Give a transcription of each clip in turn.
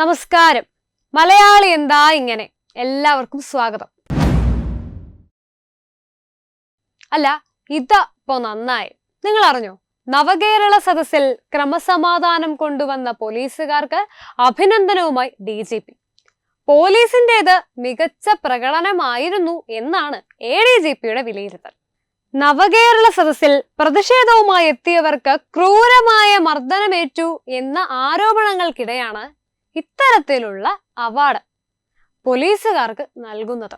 നമസ്കാരം. മലയാളി എന്താ ഇങ്ങനെ? എല്ലാവർക്കും സ്വാഗതം. അല്ല ഇതാ ഇപ്പോ നന്നായി. നിങ്ങൾ അറിഞ്ഞോ നവകേരള സദസ്സിൽ ക്രമസമാധാനം കൊണ്ടുവന്ന പോലീസുകാർക്ക് അഭിനന്ദനവുമായി ഡി ജി പി. പോലീസിന്റേത് മികച്ച പ്രകടനമായിരുന്നു എന്നാണ് എ ഡി ജി പിയുടെ വിലയിരുത്തൽ. നവകേരള സദസ്സിൽ പ്രതിഷേധവുമായി എത്തിയവർക്ക് ക്രൂരമായ മർദ്ദനമേറ്റു എന്ന ആരോപണങ്ങൾക്കിടെയാണ് ഇത്തരത്തിലുള്ള അവാർഡ് പോലീസുകാർക്ക് നൽകുന്നത്.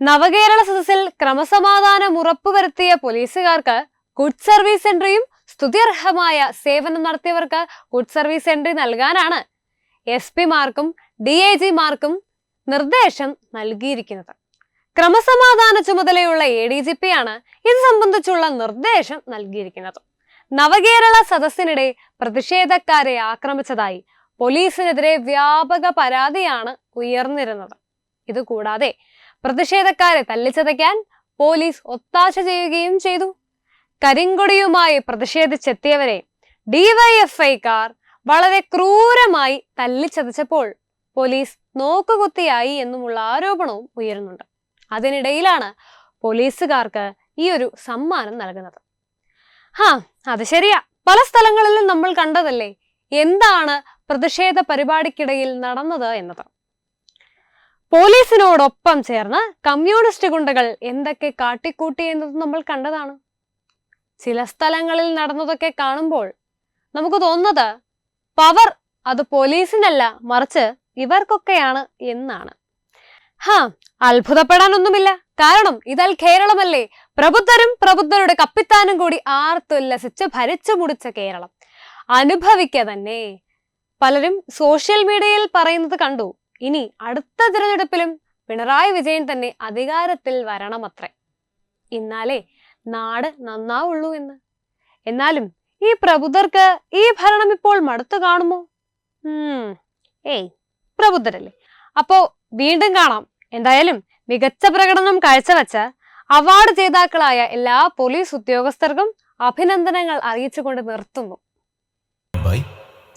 നവകേരള സദസ്സിൽ ക്രമസമാധാനം ഉറപ്പുവരുത്തിയ പോലീസുകാർക്ക് ഗുഡ് സർവീസ് എൻട്രിയും സ്തുതിയർഹമായ സേവനം നടത്തിയവർക്ക് ഗുഡ് സർവീസ് എൻട്രി നൽകാനാണ് എസ് പിമാർക്കും ഡി ഐ ജിമാർക്കും നിർദ്ദേശം നൽകിയിരിക്കുന്നത്. ക്രമസമാധാന ചുമതലയുള്ള എ ഡി ജി പി ആണ് ഇത് സംബന്ധിച്ചുള്ള നിർദ്ദേശം നൽകിയിരിക്കുന്നത്. നവകേരള സദസ്സിനിടെ പ്രതിഷേധക്കാരെ ആക്രമിച്ചതായി പോലീസിനെതിരെ വ്യാപക പരാതിയാണ് ഉയർന്നിരുന്നത്. ഇതുകൂടാതെ പ്രതിഷേധക്കാരെ തല്ലിച്ചതയ്ക്കാൻ പോലീസ് ഒത്താശ ചെയ്യുകയും ചെയ്തു. കരിങ്കൊടിയുമായി പ്രതിഷേധിച്ചെത്തിയവരെ ഡിവൈഎഫ്ഐക്കാർ വളരെ ക്രൂരമായി തല്ലിച്ചതച്ചപ്പോൾ പോലീസ് നോക്കുകുത്തിയായി എന്നുമുള്ള ആരോപണവും ഉയരുന്നുണ്ട്. അതിനിടയിലാണ് പോലീസുകാർക്ക് ഈ ഒരു സമ്മാനം നൽകുന്നത്. ഹാ അത് ശരിയാ. പല സ്ഥലങ്ങളിലും നമ്മൾ കണ്ടതല്ലേ? എന്താണ് പ്രതിഷേധ പരിപാടിക്കിടയിൽ നടന്നത് എന്നത്. പോലീസിനോടൊപ്പം ചേർന്ന് കമ്മ്യൂണിസ്റ്റ് ഗുണ്ടകൾ എന്തൊക്കെ കാട്ടിക്കൂട്ടി എന്നത് നമ്മൾ കണ്ടതാണ്. ചില സ്ഥലങ്ങളിൽ നടന്നതൊക്കെ കാണുമ്പോൾ നമുക്ക് തോന്നുന്നത് പവർ അത് പോലീസിനല്ല മറിച്ച് ഇവർക്കൊക്കെയാണ് എന്നാണ്. ഹാ അത്ഭുതപ്പെടാനൊന്നുമില്ല. കാരണം ഇതാൽ കേരളമല്ലേ. പ്രബുദ്ധരും പ്രബുദ്ധരുടെ കപ്പിത്താനും കൂടി ആർത്തുല്ലസിച്ച് ഭരിച്ചു മുടിച്ച കേരളം. അനുഭവിക്ക തന്നെ. പലരും സോഷ്യൽ മീഡിയയിൽ പറയുന്നത് കണ്ടു. ഇനി അടുത്ത തിരഞ്ഞെടുപ്പിലും പിണറായി വിജയൻ തന്നെ അധികാരത്തിൽ വരണമത്രേ. ഇന്നാലേ നാട് നന്നാവുള്ളൂ എന്ന്. എന്നാലും ഈ പ്രബുദ്ധർക്ക് ഈ ഭരണം ഇപ്പോൾ മടുത്തു കാണുമോ? ഏയ് പ്രബുദ്ധരല്ലേ. അപ്പോ വീണ്ടും കാണാം. എന്തായാലും മികച്ച പ്രകടനം കാഴ്ചവെച്ച അവാർഡ് ജേതാക്കളായ എല്ലാ പോലീസ് ഉദ്യോഗസ്ഥർക്കും അഭിനന്ദനങ്ങൾ അറിയിച്ചുകൊണ്ട് നിർത്തുന്നു. Bye